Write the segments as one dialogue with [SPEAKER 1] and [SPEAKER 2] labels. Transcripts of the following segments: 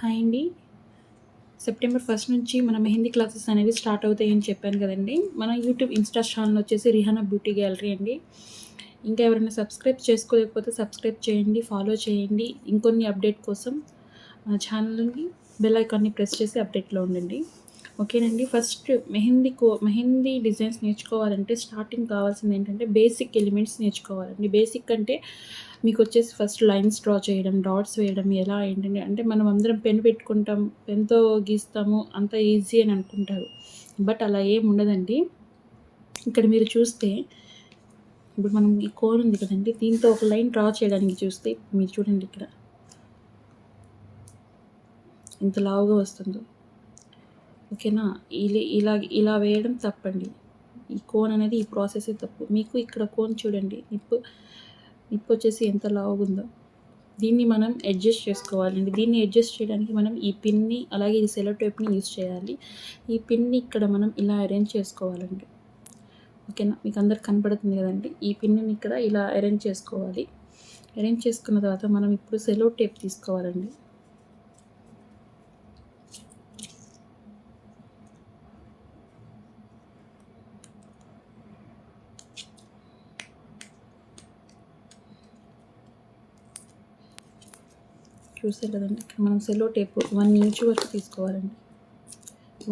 [SPEAKER 1] Hi అండి. September first నుంచి మన మెహందీ క్లాసెస్ అనేవి స్టార్ట్ అవుతాయని చెప్పాను కదండి. మన యూట్యూబ్ ఇన్స్టా ఛానల్ వచ్చేసి రిహానా బ్యూటీ గ్యాలరీ అండి. ఇంకా ఎవరైనా సబ్స్క్రైబ్ చేసుకోలేకపోతే సబ్స్క్రైబ్ చేయండి ఫాలో చేయండి. ఇంకొన్ని అప్డేట్ కోసం మన ఛానల్ని బెల్ ఐకాన్ని ప్రెస్ చేసి అప్డేట్లో ఉండండి. ఓకేనండి. ఫస్ట్ మెహందీ కో మెహందీ డిజైన్స్ నేర్చుకోవాలంటే స్టార్టింగ్ కావాల్సింది ఏంటంటే బేసిక్ ఎలిమెంట్స్ నేర్చుకోవాలండి. బేసిక్ అంటే మీకు వచ్చేసి ఫస్ట్ లైన్స్ డ్రా చేయడం డాట్స్ వేయడం ఎలా ఏంటంటే అంటే మనం అందరం పెన్ పెట్టుకుంటాం పెన్తో గీస్తాము అంత ఈజీ అని అనుకుంటారు. బట్ అలా ఏం ఉండదండి. ఇక్కడ మీరు చూస్తే ఇప్పుడు మనం ఈ కోన్ ఉంది కదండి దీంతో ఒక లైన్ డ్రా చేయడానికి చూస్తే మీరు చూడండి ఇక్కడ. ఇంత లావుగా వస్తుందో. ఓకేనా? ఇలా ఇలా ఇలా వేయడం తప్పండి. ఈ కోన్ అనేది ఈ ప్రాసెస్ తప్పు. మీకు ఇక్కడ కోన్ చూడండి. నిప్పు నిప్పు వచ్చేసి ఎంత లావుగుందో దీన్ని మనం అడ్జస్ట్ చేసుకోవాలండి. దీన్ని అడ్జస్ట్ చేయడానికి మనం ఈ పిన్ని అలాగే ఈ సెలో టైప్ని యూజ్ చేయాలి. ఈ పిన్ని ఇక్కడ మనం ఇలా అరేంజ్ చేసుకోవాలండి. ఓకేనా? మీకు అందరికి కనపడుతుంది కదండి? ఈ పిన్ని ఇక్కడ ఇలా అరేంజ్ చేసుకోవాలి. అరేంజ్ చేసుకున్న తర్వాత మనం ఇప్పుడు సెలో టేప్ తీసుకోవాలండి. చూసారు కదండి ఇక్కడ మనం సెలో టేప్ వన్ ఇంచ్ వరకు తీసుకోవాలండి.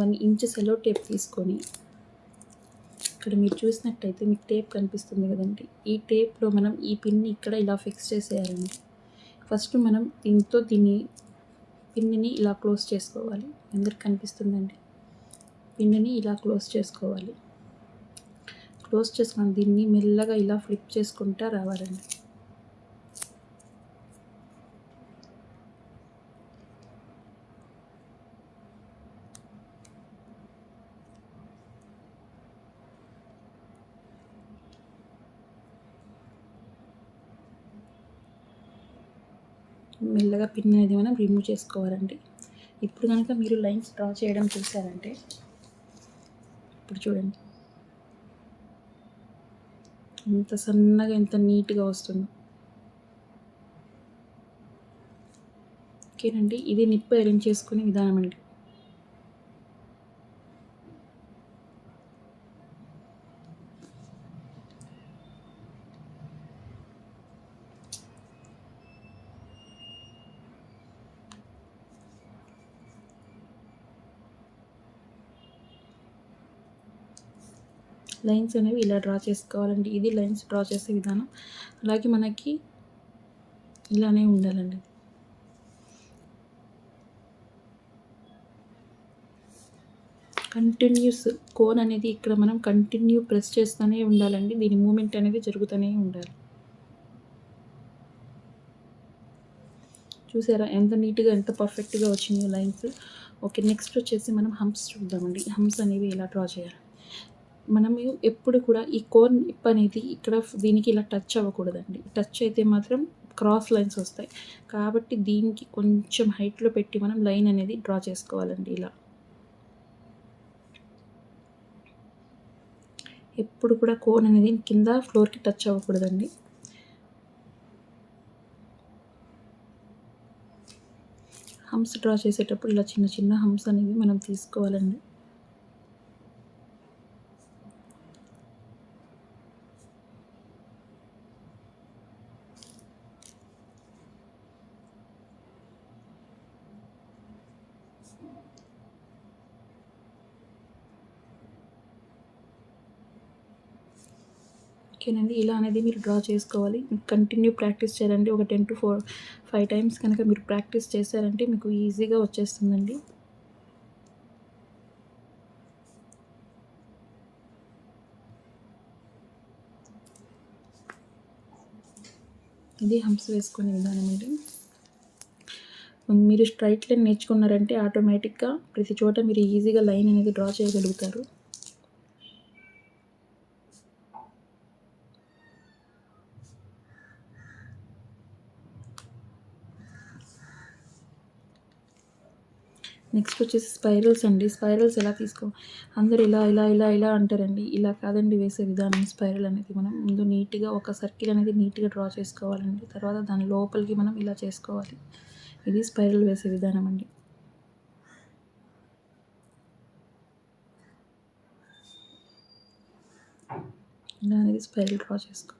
[SPEAKER 1] వన్ ఇంచ్ సెలో టేప్ తీసుకొని ఇక్కడ మీరు చూసినట్టయితే మీకు టేప్ కనిపిస్తుంది కదండి. ఈ టేప్లో మనం ఈ పిన్ని ఇక్కడ ఇలా ఫిక్స్ చేసేయాలండి. ఫస్ట్ మనం దీంతో దీన్ని పిన్నిని ఇలా క్లోజ్ చేసుకోవాలి. అందరికి కనిపిస్తుందండి? పిన్నిని ఇలా క్లోజ్ చేసుకోవాలి. క్లోజ్ చేసుకుని దీన్ని మెల్లగా ఇలా ఫ్లిప్ చేసుకుంటా రావాలండి. మెల్లగా పిన్ అనేది మనం రిమూవ్ చేసుకోవాలండి. ఇప్పుడు కనుక మీరు లైన్స్ డ్రా చేయడం చూసారంటే ఇప్పుడు చూడండి. ఎంత సన్నగా ఎంత నీట్గా వస్తుందో. ఓకేనండి ఇది నిప్పు అరేంజ్ చేసుకునే విధానం అండి. లైన్స్ అనేవి ఇలా డ్రా చేసుకోవాలండి. ఇది లైన్స్ డ్రా చేసే విధానం. అలాగే మనకి ఇలానే ఉండాలండి. కంటిన్యూస్ కోన్ అనేది ఇక్కడ మనం కంటిన్యూ ప్రెస్ చేస్తూనే ఉండాలండి. దీని మూమెంట్ అనేది జరుగుతూనే ఉండాలి. చూసారా? ఎంత నీట్గా ఎంత పర్ఫెక్ట్గా వచ్చింది లైన్స్. ఓకే నెక్స్ట్ వచ్చేసి మనం హంప్స్ చూద్దామండి. హంప్స్ అనేవి ఎలా డ్రా చేయాలి? మనం ఎప్పుడు కూడా ఈ కోన్ నిప్ అనేది ఇక్కడ దీనికి ఇలా టచ్ అవ్వకూడదండి. టచ్ అయితే మాత్రం క్రాస్ లైన్స్ వస్తాయి. కాబట్టి దీనికి కొంచెం హైట్లో పెట్టి మనం లైన్ అనేది డ్రా చేసుకోవాలండి ఇలా. ఎప్పుడు కూడా కోన్ అనేది కింద ఫ్లోర్కి టచ్ అవ్వకూడదండి. హంప్స్ డ్రా చేసేటప్పుడు ఇలా చిన్న చిన్న హంప్స్ అనేవి మనం తీసుకోవాలండి. ఓకేనండి ఇలా అనేది మీరు డ్రా చేసుకోవాలి. కంటిన్యూ ప్రాక్టీస్ చేయాలండి. ఒక ten to four five times కనుక మీరు ప్రాక్టీస్ చేశారంటే మీకు ఈజీగా వచ్చేస్తుందండి. ఇది హంప్స్ వేసుకునే విధానం అండి. మీరు స్ట్రైట్ లైన్ నేర్చుకున్నారంటే ఆటోమేటిక్గా ప్రతి చోట మీరు ఈజీగా లైన్ అనేది డ్రా చేయగలుగుతారు. నెక్స్ట్ వచ్చేసి స్పైరల్స్ అండి. స్పైరల్స్ ఎలా తీసుకో అందరు ఇలా ఇలా ఇలా ఇలా అంటారండి. ఇలా కాదండి వేసే విధానం స్పైరల్ అనేది. మనం ముందు నీట్గా ఒక సర్కిల్ అనేది నీట్గా డ్రా చేసుకోవాలండి. తర్వాత దాని లోపలికి మనం ఇలా చేసుకోవాలి. ఇది స్పైరల్ వేసే విధానం అండి. ఇలా అనేది స్పైరల్ డ్రా చేసుకో.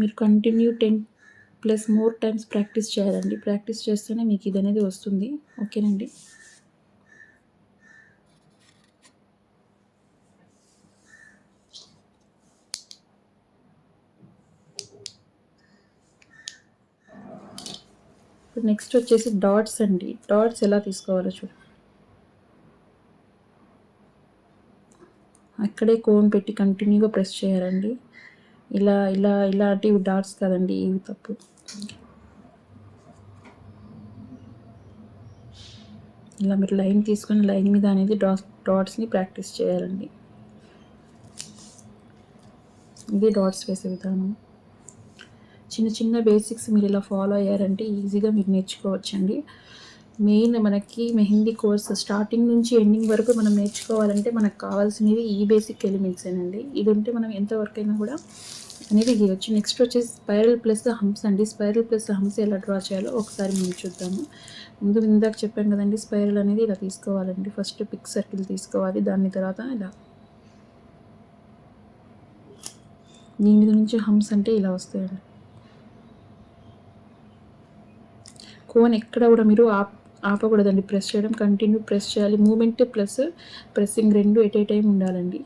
[SPEAKER 1] మీరు continue ten plus more times practice చేయాలండి. ప్రాక్టీస్ చేస్తేనే మీకు ఇది అనేది వస్తుంది. ఓకేనండి? ఇప్పుడు నెక్స్ట్ వచ్చేసి డాట్స్ అండి. డాట్స్ ఎలా తీసుకోవాలో చూడండి అక్కడే కోన్ పెట్టి కంటిన్యూగా ప్రెస్ చేయాలండి. ఇలా ఇలా ఇలాంటివి డాట్స్ కదండి ఇవి తప్పు. ఇలా మీరు లైన్ తీసుకొని లైన్ మీద అనేది డాట్స్ డాట్స్ని ప్రాక్టీస్ చేయాలండి. ఇది డాట్స్ వేసే విధానం. చిన్న చిన్న బేసిక్స్ మీరు ఇలా ఫాలో అయ్యారంటే ఈజీగా మీరు నేర్చుకోవచ్చండి. మెయిన్ మనకి మెహందీ కోర్స్ స్టార్టింగ్ నుంచి ఎండింగ్ వరకు మనం నేర్చుకోవాలంటే మనకు కావాల్సినవి ఈ బేసిక్ ఎలిమెంట్స్ ఏనండి. ఇది ఉంటే మనం ఎంత అయినా కూడా అనేది గీయవచ్చు నెక్స్ట్ వచ్చేసి స్పైరల్ ప్లస్ హంప్స్ అండి. స్పైరల్ ప్లస్ హంప్స్ ఎలా డ్రా చేయాలో ఒకసారి మనం చూద్దాము. ముందు ఇందాక చెప్పాను కదండి స్పైరల్ అనేది ఇలా తీసుకోవాలండి. ఫస్ట్ పిక్ సర్కిల్ తీసుకోవాలి. దాని తర్వాత ఇలా దీని నుంచి హంప్స్ అంటే ఇలా వస్తాయండి. కోన్ ఎక్కడ కూడా మీరు ఆప్ ఆపకూడదండి. ప్రెస్ చేయడం కంటిన్యూ ప్రెస్ చేయాలి. మూమెంట్ ప్లస్ ప్రెస్సింగ్ రెండు ఎట్ ఏ టైం ఉండాలండి.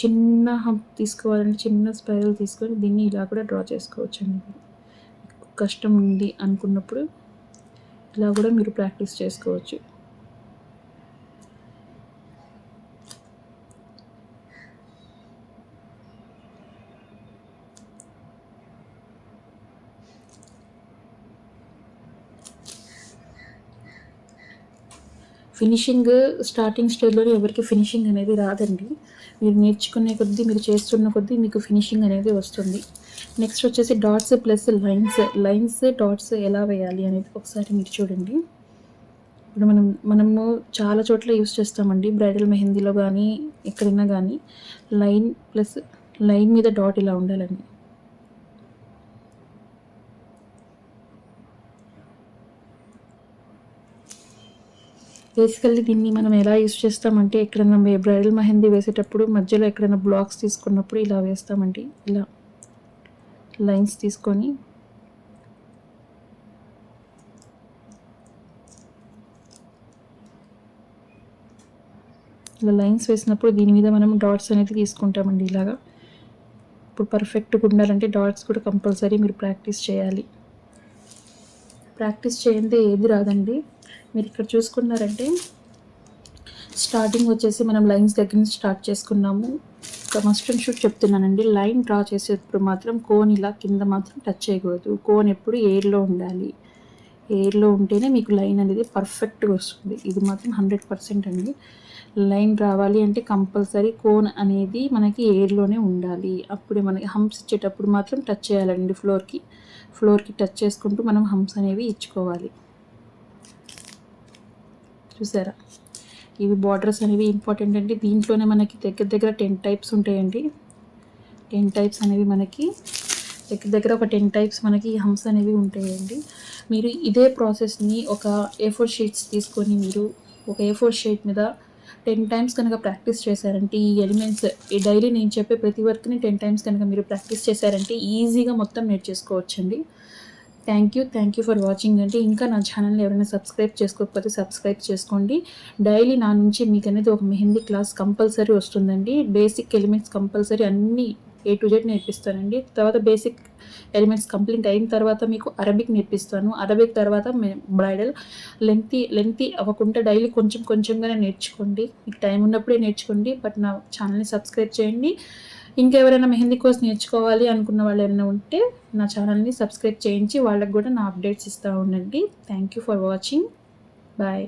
[SPEAKER 1] చిన్న హంప్ తీసుకోవాలంటే చిన్న స్పైరల్ తీసుకొని దీన్ని ఇలా కూడా డ్రా చేసుకోవచ్చు అండి కష్టం ఉంది అనుకున్నప్పుడు ఇలా కూడా మీరు ప్రాక్టీస్ చేసుకోవచ్చు. ఫినిషింగ్ స్టార్టింగ్ స్టేజ్లోనే ఎవరికి ఫినిషింగ్ అనేది రాదండి. మీరు నేర్చుకునే కొద్దీ మీరు చేస్తున్న కొద్దీ మీకు ఫినిషింగ్ అనేది వస్తుంది. నెక్స్ట్ వచ్చేసి dots plus lines. Lines dots ఎలా వేయాలి అనేది ఒకసారి మీరు చూడండి. ఇప్పుడు మనం మనము చాలా చోట్ల యూస్ చేస్తామండి. బ్రైడల్ మెహందీలో కానీ ఎక్కడైనా కానీ లైన్ ప్లస్ లైన్ మీద డాట్ ఇలా ఉండాలండి. బేసికల్లీ దీన్ని మనం ఎలా యూస్ చేస్తామంటే ఎక్కడైనా బ్రైడల్ మెహందీ వేసేటప్పుడు మధ్యలో ఎక్కడైనా బ్లాక్స్ తీసుకున్నప్పుడు ఇలా వేస్తామండి. ఇలా లైన్స్ తీసుకొని ఇలా లైన్స్ వేసినప్పుడు దీని మీద మనం డాట్స్ అనేది తీసుకుంటామండి ఇలాగా. ఇప్పుడు పర్ఫెక్ట్గా ఉండాలంటే డాట్స్ కూడా కంపల్సరీ మీరు ప్రాక్టీస్ చేయాలి. ప్రాక్టీస్ చేయండి ఏది రాదండి. మీరు ఇక్కడ చూసుకున్నారంటే స్టార్టింగ్ వచ్చేసి మనం లైన్స్ దగ్గర నుంచి స్టార్ట్ చేసుకున్నాము. మస్ట్ అండ్ షూట్ చెప్తున్నానండి లైన్ డ్రా చేసేటప్పుడు మాత్రం కోన్ ఇలా కింద మాత్రం టచ్ చేయకూడదు. కోన్ ఎప్పుడు ఎయిర్లో ఉండాలి. ఎయిర్లో ఉంటేనే మీకు లైన్ అనేది పర్ఫెక్ట్గా వస్తుంది. ఇది మాత్రం హండ్రెడ్ పర్సెంట్ అండి. లైన్ రావాలి అంటే కంపల్సరీ కోన్ అనేది మనకి ఎయిర్లోనే ఉండాలి. అప్పుడే మనకి హంప్స్ ఇచ్చేటప్పుడు మాత్రం టచ్ చేయాలండి ఫ్లోర్కి. ఫ్లోర్కి టచ్ చేసుకుంటూ మనం హంప్స్ అనేవి ఇచ్చుకోవాలి. చూసారా? ఇవి బార్డర్స్ అనేవి ఇంపార్టెంట్ అండి. దీంట్లోనే మనకి దగ్గర దగ్గర టెన్ టైప్స్ ఉంటాయండి. టెన్ టైప్స్ అనేవి మనకి దగ్గర దగ్గర ఒక టెన్ టైప్స్ మనకి హంస్ అనేవి ఉంటాయండి. మీరు ఇదే ప్రాసెస్ని ఒక ఏ ఫోర్ షీట్స్ తీసుకొని మీరు ఒక ఏ ఫోర్ షీట్ మీద టెన్ టైమ్స్ కనుక ప్రాక్టీస్ చేశారంటే ఈ ఎలిమెంట్స్ ఈ డైలీ నేను చెప్పే ప్రతి వర్క్ని టెన్ టైమ్స్ కనుక మీరు ప్రాక్టీస్ చేశారంటే ఈజీగా మొత్తం నేర్చేసుకోవచ్చండి thank you thank you for watching అంటే ఇంకా నా ఛానల్ని ఎవరైనా సబ్స్క్రైబ్ చేసుకోకపోతే సబ్స్క్రైబ్ చేసుకోండి. డైలీ నా నుంచి మీకు అనేది ఒక మెహందీ క్లాస్ కంపల్సరీ వస్తుందండి. బేసిక్ ఎలిమెంట్స్ కంపల్సరీ అన్నీ ఏ టు జెడ్ నేర్పిస్తానండి. తర్వాత బేసిక్ ఎలిమెంట్స్ కంప్లీట్ అయిన తర్వాత మీకు అరబిక్ నేర్పిస్తాను. అరబిక్ తర్వాత బ్రైడల్ లెంతీ లెంతీ అవ్వకుండా డైలీ కొంచెం కొంచెంగానే నేర్చుకోండి. మీకు టైం ఉన్నప్పుడే నేర్చుకోండి. బట్ నా ఛానల్ని సబ్స్క్రైబ్ చేయండి. ఇంకెవరైనా మెహందీ కోర్స్ నేర్చుకోవాలి అనుకున్న వాళ్ళు ఏమైనా ఉంటే నా ఛానల్ని సబ్స్క్రైబ్ చేయించి వాళ్ళకి కూడా నా అప్డేట్స్ ఇస్తూ ఉండండి. Thank you for watching bye